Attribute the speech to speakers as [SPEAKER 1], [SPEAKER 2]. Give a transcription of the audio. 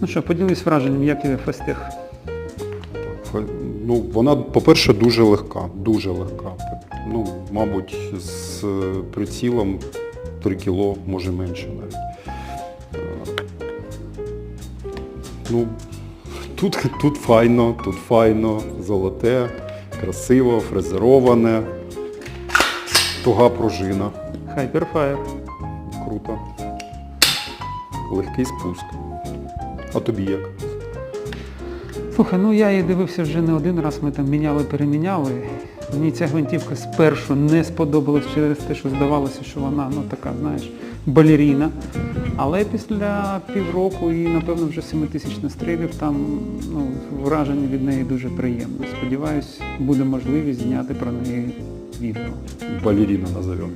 [SPEAKER 1] Ну що, поділись враженням, як тобі фастех?
[SPEAKER 2] Ну, вона, по-перше, дуже легка, дуже легка. Ну, мабуть, з е, прицілом 3 кіло, може менше навіть. Е, Ну, тут, тут файно, тут файно, золоте, красиво, фрезероване, туга пружина.
[SPEAKER 1] Hyperfire.
[SPEAKER 2] Круто. Легкий спуск. А тобі як?
[SPEAKER 1] Слухай, ну я її дивився вже не один раз, ми там міняли, переміняли. Мені ця гвинтівка спершу не сподобалась через те, що здавалося, що вона ну така, знаєш, балеріна. Але після півроку і, напевно, вже 7 тисяч настрілів, там ну, враження від неї дуже приємне. Сподіваюсь, буде можливість зняти про неї відео.
[SPEAKER 2] Балерина назовемо.